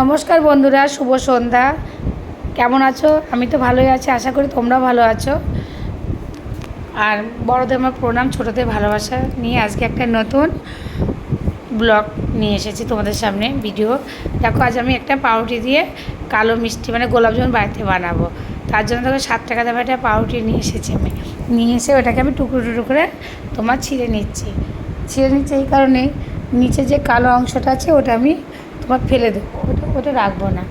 নমস্কার বন্ধুরা, শুভ সন্ধ্যা। কেমন আছো? আমি তো ভালোই আছি, আশা করি তোমরা ভালো আছো। আর বড়দের আমার প্রণাম, ছোটোদের ভালোবাসা নিয়ে আজকে একটা নতুন ব্লগ নিয়ে এসেছি তোমাদের সামনে, ভিডিও। দেখো, আজ আমি একটা পাউরুটি দিয়ে কালো মিষ্টি মানে গোলাপ জামুন বাড়িতে বানাবো। তার জন্য দেখো, সাত টাকা দামে একটা পাউরুটি নিয়ে এসেছি আমি। নিয়ে এসে ওটাকে আমি টুকরো টুকরো করে তোমার ছিঁড়ে নিচ্ছি। ছিঁড়ে নিচ্ছি এই কারণে নিচে যে কালো অংশটা আছে, ওটা আমি তোমার ফেলে দেবো ওটা ওটা রাখব না।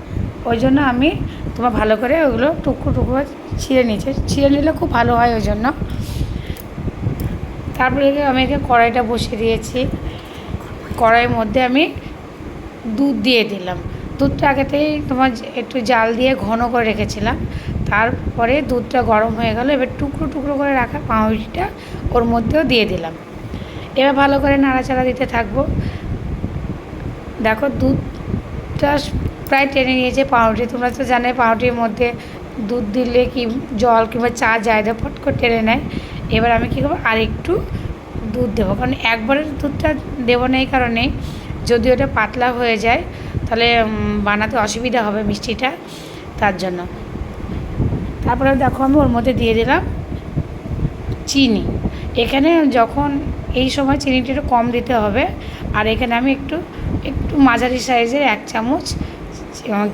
ওই জন্য আমি তোমার ভালো করে ওগুলো টুকরো টুকরো ছিঁড়ে নিচ্ছে ছিঁড়ে নিলে খুব ভালো হয় ওই জন্য। তারপরে আমি এখানে কড়াইটা বসিয়ে দিয়েছি। কড়াইয়ের মধ্যে আমি দুধ দিয়ে দিলাম। দুধটা আগেতেই তোমার একটু জাল দিয়ে ঘন করে রেখেছিলাম। তারপরে দুধটা গরম হয়ে গেল। এবার টুকরো টুকরো করে রাখা পাউরুটিটা ওর মধ্যেও দিয়ে দিলাম। এবার ভালো করে নাড়াচাড়া দিতে থাকব। দেখো দুধটা প্রায় টেনে নিয়েছে পাউরুটি। তোমরা তো জানে পাউরুটির মধ্যে দুধ দিলে কি জল কিংবা চা যায় না, ফট করে টেনে নেয়। এবার আমি কী করব? আর একটু দুধ দেবো। কারণ একবারে দুধটা দেবো না এই কারণে যদি ওটা পাতলা হয়ে যায়, তাহলে বানাতে অসুবিধা হবে মিষ্টিটা তার জন্য। তারপরে দেখো আমি ওর মধ্যে দিয়ে দিলাম চিনি। এখানে যখন এই সময় চিনিটা একটু কম দিতে হবে, আর এখানে আমি একটু একটু মাঝারি সাইজের এক চামচ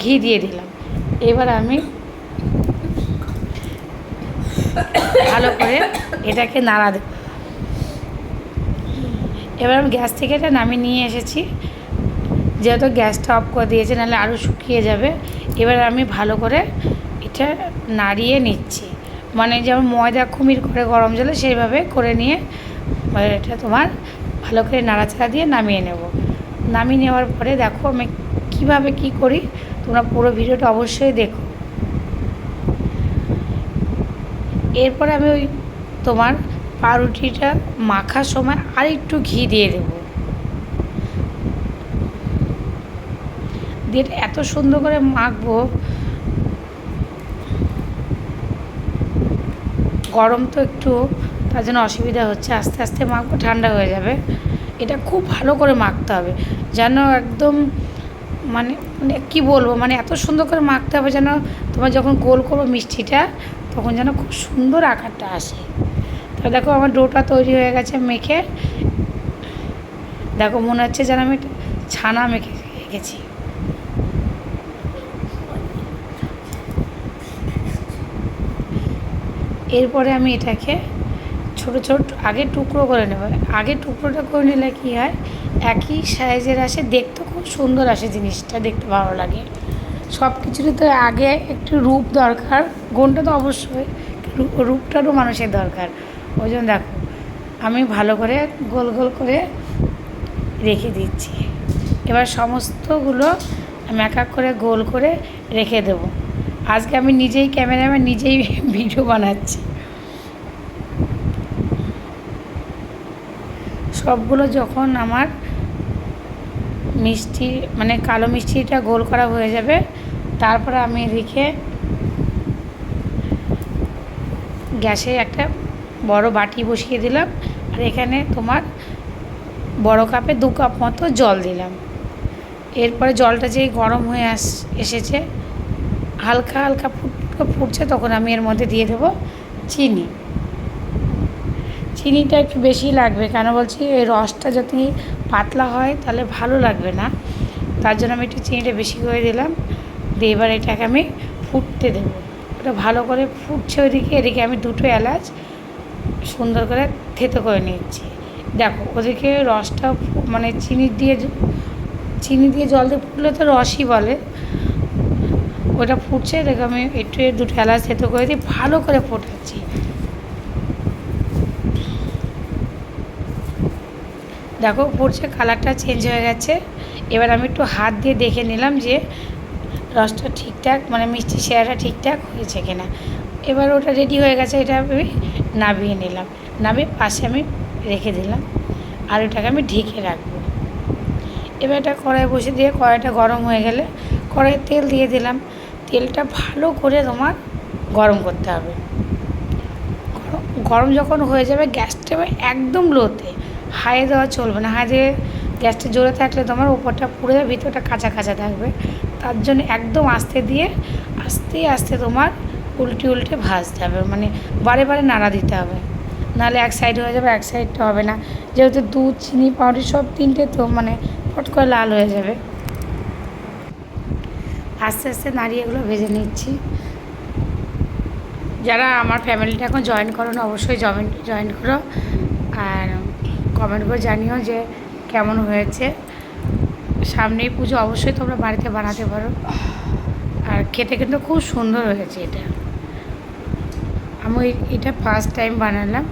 ঘি দিয়ে দিলাম। এবার আমি ভালো করে এটাকে নাড়া দেব। এবার আমি গ্যাস থেকে এটা নামিয়ে নিয়ে এসেছি। যেহেতু গ্যাসটা অফ করে দিয়েছে, নাহলে আরও শুকিয়ে যাবে। এবার আমি ভালো করে এটা নাড়িয়ে নিচ্ছি। মানে যেমন ময়দা কুমির করে গরম জলে সেইভাবে করে নিয়ে এটা তোমার ভালো করে নাড়াচাড়া দিয়ে নামিয়ে নেব। নামিয়ে নেওয়ার পরে দেখো আমি কীভাবে কি করি, তোমরা পুরো ভিডিওটা অবশ্যই দেখো। এরপরে আমি ওই তোমার পাউরুটিটা মাখার সময় আর একটু ঘি দিয়ে দেবো। দিয়ে এত সুন্দর করে মাখবো, গরম তো একটু, তার জন্য অসুবিধা হচ্ছে, আস্তে আস্তে মাখবো, ঠান্ডা হয়ে যাবে। এটা খুব ভালো করে মাখতে হবে। যেন একদম মানে মানে কী বলব? মানে এত সুন্দর করে মাখতে হবে যেন তোমার যখন গোল করব মিষ্টিটা, তখন যেন খুব সুন্দর আকারটা আসে। তো দেখো আমার ডোটা তৈরি হয়ে গেছে মেখে। দেখো মনে হচ্ছে যেন আমি ছানা মেখে রেখেছি। এরপরে আমি এটাকে ছোট ছোট আগে টুকরো করে নেব আগে টুকরোটা করে নিলে কী হয়? একই সাইজের আসে। দেখতে খুব সুন্দর আসে জিনিসটা, দেখতে ভালো লাগে। সব কিছুরই তো আগে একটু রূপ দরকার। গুণটা তো অবশ্যই রূপটারও মানুষের দরকার। ওই জন্য দেখো, আমি ভালো করে গোল গোল করে রেখে দিচ্ছি। এবার সমস্তগুলো আমি এক এক করে গোল করে রেখে দেবো। আজকে আমি নিজেই ক্যামেরাম্যান, নিজেই ভিডিও বানাচ্ছি। সবগুলো যখন আমার মিষ্টি মানে কালো মিষ্টিটা গোল করা হয়ে যাবে, তারপরে আমি রেখে গ্যাসে একটা বড় বাটি বসিয়ে দিলাম, আর এখানে তোমার বড় কাপে দু কাপ মতো জল দিলাম। এরপরে জলটা যেই গরম হয়ে আস, এসেছে, হালকা হালকা ফুট, ফুটছে, তখন আমি এর মধ্যে দিয়ে দেবো চিনি। চিনিটা একটু বেশি লাগবে, কেন বলছি এই রসটা যদি পাতলা হয় তাহলে ভালো লাগবে না। তার জন্য আমি একটু চিনিটা বেশি করে দিলাম। দিয়ে এবার এটাকে আমি ফুটতে দেবো। ওটা ভালো করে ফুটছে ওইদিকে, এদিকে আমি দুটো এলাচ সুন্দর করে থেতো করে নিচ্ছি। দেখো, ওদিকে রসটা মানে চিনি দিয়ে চিনি দিয়ে জল দিয়ে ফুটলে তো রসই বলে। ওটা ফুটছে দেখো আমি একটু দুটো এলাচ থেতো করে দিয়ে ভালো করে ফোটাচ্ছি। দেখো ফুটছে কালারটা চেঞ্জ হয়ে গেছে। এবার আমি একটু হাত দিয়ে দেখে নিলাম যে রসটা ঠিকঠাক মানে মিষ্টি শেয়াটা ঠিকঠাক হয়েছে কিনা। এবার ওটা রেডি হয়ে গেছে, এটা আমি নামিয়ে নিলাম। নামিয়ে পাশে আমি রেখে দিলাম আর ওটাকে আমি ঢেকে রাখব। এবার এটা কড়াই বসে দিয়ে কড়াইটা গরম হয়ে গেলে কড়াইয়ে তেল দিয়ে দিলাম। তেলটা ভালো করে তোমার গরম করতে হবে। গরম যখন হয়ে যাবে, গ্যাসটা একদম লোতে হাই দেওয়া চলবে না। হাই দিয়ে গ্যাসটা জোরে থাকলে তোমার ওপরটা পুড়ে যাবে, ভিতরটা কাঁচা কাঁচা থাকবে। তার জন্য একদম আস্তে দিয়ে আস্তে আস্তে তোমার উল্টে উল্টে ভাজতে হবে। মানে বারে বারে নাড়া দিতে হবে। নাহলে এক সাইড হয়ে যাবে, এক সাইডটা হবে না। যেহেতু দুধ, চিনি, পাউডার সব তিনটে তো মানে ফট করে লাল হয়ে যাবে। আস্তে আস্তে নাড়িয়ে এগুলো ভেজে নিচ্ছি। যারা আমার ফ্যামিলিটা এখন জয়েন করো না অবশ্যই জয়েন জয়েন করো। আর কমেন্ট করে জানিও যে কেমন হয়েছে। সামনেই পুজো অবশ্যই তোমরা বাড়িতে বানাতে পারো। আর খেতে কিন্তু খুব সুন্দর হয়েছে এটা। আমি এটা ফার্স্ট টাইম বানালাম।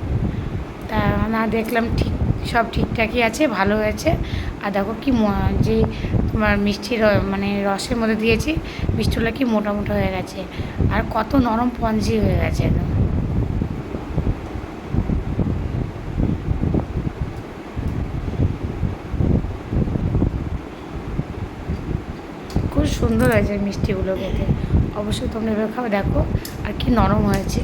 তা না দেখলাম ঠিক, সব ঠিকঠাকই আছে, ভালো হয়েছে। আর দেখো কি যে তোমার মিষ্টি র- মানে রসের মধ্যে দিয়েছি, মিষ্টিগুলো কি মোটা মোটা হয়ে গেছে। আর কত নরম পঞ্জি হয়ে গেছে একদম খুব সুন্দর হয়েছে মিষ্টিগুলো খেতে অবশ্যই তোমরা এভাবে খাবে। দেখো আর কি নরম হয়েছে।